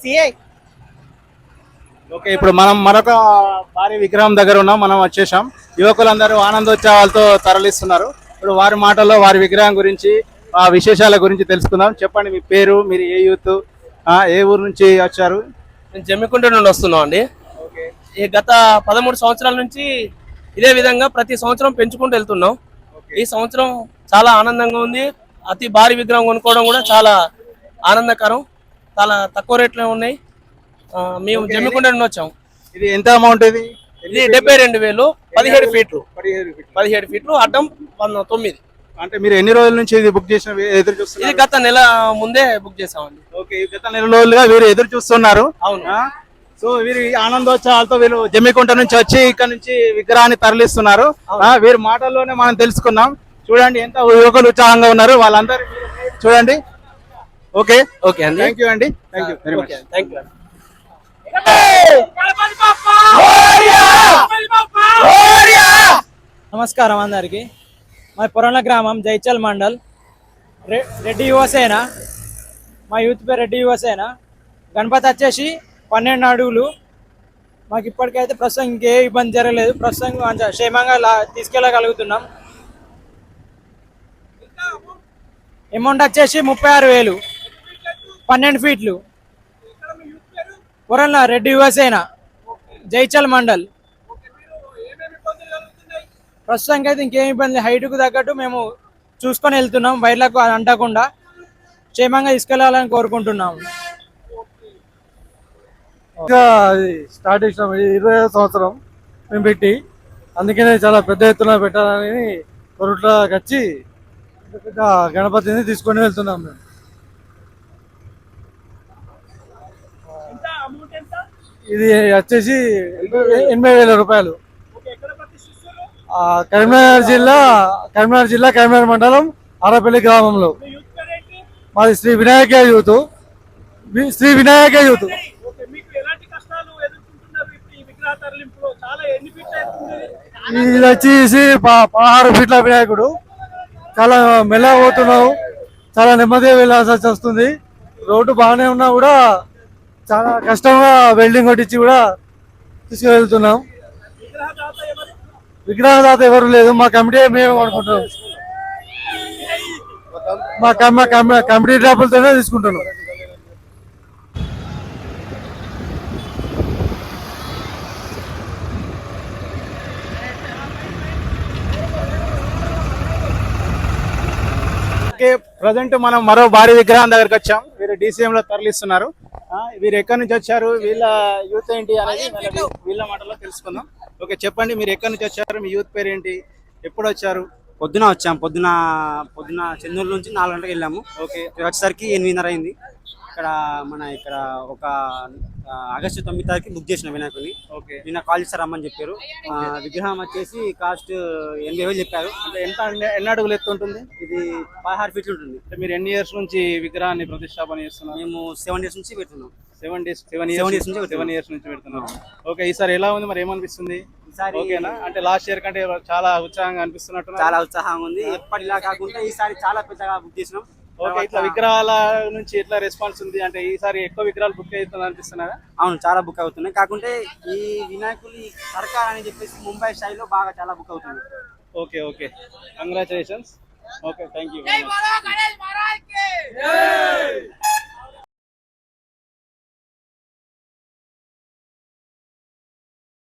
CI okay ఇప్పుడు మనం మరొక భారీ విగ్రహం దగ్గర ఉన్నాం మనం వచ్చేసాం. యువకులందరూ ఆనందోత్సవాలతో తరలిస్తున్నారు. ఇప్పుడు వారి మాటల్లో వారి విగ్రహం గురించి ఆ విశేషాల గురించి తెలుసుకుందాం. చెప్పండి మీ పేరు మీరు ఏ యూత్ ఆ, ఏ ఊరు నుంచి వచ్చారు? నేను జమ్మికుంట నుండి వస్తున్నాం అండి. ఈ గత పదమూడు సంవత్సరాల నుంచి ఇదే విధంగా ప్రతి సంవత్సరం పెంచుకుంటూ వెళ్తున్నాం. ఈ సంవత్సరం చాలా ఆనందంగా ఉంది. అతి భారీ విగ్రహం కొనుక్కోవడం కూడా చాలా ఆనందకరం. చాలా తక్కువ రేట్లో ఉన్నాయి. మేము జమ్మికుంట నుండి వచ్చాం ఇది ఎంత అమౌంట్ ఇది? ఇది డెబ్బై రెండు వేలు పదిహేడు ఫీట్లు. పదిహేడు ఫీట్లు. అడ్డం వంద- తొమ్మిది. అంటే మీరు ఎన్ని రోజుల నుంచి ఇది బుక్ చేసిన ఎదురు ఇది చూస్తున్నారు గత నెల ముందే బుక్ చేసామండి ఓకే గత నెల రోజులుగా వీరు ఎదురు చూస్తున్నారు. అవును? సో వీరు ఆనందోత్సవాలతో వీరు జమ్మికుంట నుంచి వచ్చి ఇక్కడ నుంచి విగ్రహాన్ని తరలిస్తున్నారు. వీరి మాటల్లోనే మనం తెలుసుకున్నాం. చూడండి ఎంత యువకులు ఉత్సాహంగా ఉన్నారు. వాళ్ళందరూ చూడండి. ఓకే. ఓకే అండి. థ్యాంక్ యూ అండి. Thank you very much okay thank you నమస్కారం అందరికి. మా పురాణ గ్రామం జైచల్ మండల్. రె- రెడ్డి యువసేన. మా యూత్ పేరు రెడ్డి యువసేన. గణపతి వచ్చేసి పన్నెండు అడుగులు. మాకు ఇప్పటికైతే ప్రస్తుతం ఇంకే ఇబ్బంది జరగలేదు. ప్రస్తుతం క్షేమంగా లా- తీసుకెళ్ళగలుగుతున్నాం. అమౌంట్ వచ్చేసి ముప్పై ఆరు వేలు. పన్నెండు ఫీట్లు. పురాణ రెడ్డి యువసేన జైచల్ మండల్. ప్రస్తుతానికి అయితే ఇంకేం ఇబ్బంది హైట్కు తగ్గట్టు మేము చూసుకొని వెళ్తున్నాం. వైర్లకు అంటకుండా క్షేమంగా తీసుకెళ్ళాలని కోరుకుంటున్నాము ఇంకా అది స్టార్ట్ చేసినాం. ఇది ఇరవై సంవత్సరం మేము పెట్టి. అందుకనే చాలా పెద్ద ఎత్తున పెట్టాలని కొరుట్లోకి వచ్చి పెద్ద గణపతిని తీసుకొని వెళ్తున్నాం మేము. ఇది వచ్చేసి ఎనభై- ఎనభై వేల రూపాయలు. కరీంనగర్ జిల్లా కరీంనగర్ జిల్లా కరీంనగర్ మండలం ఆరపల్లి గ్రామంలో. మాది శ్రీ వినాయక యూత్. శ్రీ వినాయక యూత్. ఇది వచ్చేసి పదహారు ఫీట్ల వినాయకుడు. చాలా మెల్లగా పోతున్నావు. చాలా నెమ్మదిగా వెళ్ళాల్సి వస్తుంది. రోడ్డు బాగానే ఉన్నా కూడా చాలా కష్టంగా వెల్డింగ్ కొట్టించి కూడా తీసుకువెళ్తున్నాం. విగ్రహదాత ఎవరు లేదు మా కమిటీ మేము అనుకుంటున్నాం మా కమిటీ డ్రాపులతోనే తీసుకుంటున్నాం. ఓకే ప్రజెంట్ మనం మరో భారీ విగ్రహం దగ్గరకు వచ్చాం. వీరు DCM లో తరలిస్తున్నారు. వీరు ఎక్కడి నుంచి వచ్చారు? వీళ్ళ యూత్ ఏంటి అనేది వీళ్ళ వీళ్ళ మాటలో తెలుసుకుందాం. ఓకే చెప్పండి మీరు ఎక్కడి నుంచి వచ్చారు? మీ యూత్ పేరు ఏంటి? ఎప్పుడు వచ్చారు? పొద్దున వచ్చాం. పొద్దున పొద్దున చెన్నూరు నుంచి నాలుగు గంటలకు వెళ్ళాము. ఓకే. వచ్చేసరికి ఎనిమిదిన్నర అయింది. ఇక్కడ మన ఇక్కడ ఒక ఆగస్టు తొమ్మిది తారీఖు బుక్ చేసిన వినాయకుని. ఓకే. నిన్న కాల్ చేసి రమ్మని చెప్పారు. విగ్రహం వచ్చేసి కాస్ట్ ఎనభై వేలు చెప్పారు. అంటే ఎంత ఎన్ని- అడుగులు ఎత్తు ఉంటుంది? ఇది పదహారు ఫీట్లు ఉంటుంది. అంటే మీరు ఎన్ని ఇయర్స్ నుంచి విగ్రహాన్ని ప్రతిష్టాపన చేస్తున్నారు? మేము సెవెన్ డేస్ నుంచి పెడుతున్నాం. సెవెన్ డేస్ సెవెన్ ఇయర్స్ నుంచి సెవెన్ ఇయర్స్ నుంచి పెడుతున్నాం. ఓకే ఈసారి ఎలా ఉంది మరి? ఏమనిపిస్తుంది? ఈసారి ఓకేనా? అంటే లాస్ట్ ఇయర్ కంటే చాలా ఉత్సాహంగా అనిపిస్తున్నట్టు చాలా ఉత్సాహంగా ఉంది. ఎప్పటిలా కాకుండా ఈసారి చాలా పెద్దగా బుక్ చేసినాం. ఓకే ఇట్లా విగ్రహాల నుంచి ఎట్లా రెస్పాన్స్ ఉంది? అంటే ఈసారి ఎక్కువ విగ్రహాలు బుక్ అవుతుంది అనిపిస్తున్నారా? అవును చాలా బుక్ అవుతున్నాయి. కాకుంటే ఈ వినాయకుడి సర్కార్ అని చెప్పేసి ముంబై స్టైల్లో బాగా చాలా బుక్ అవుతుంది. Okay okay. Congratulations okay thank you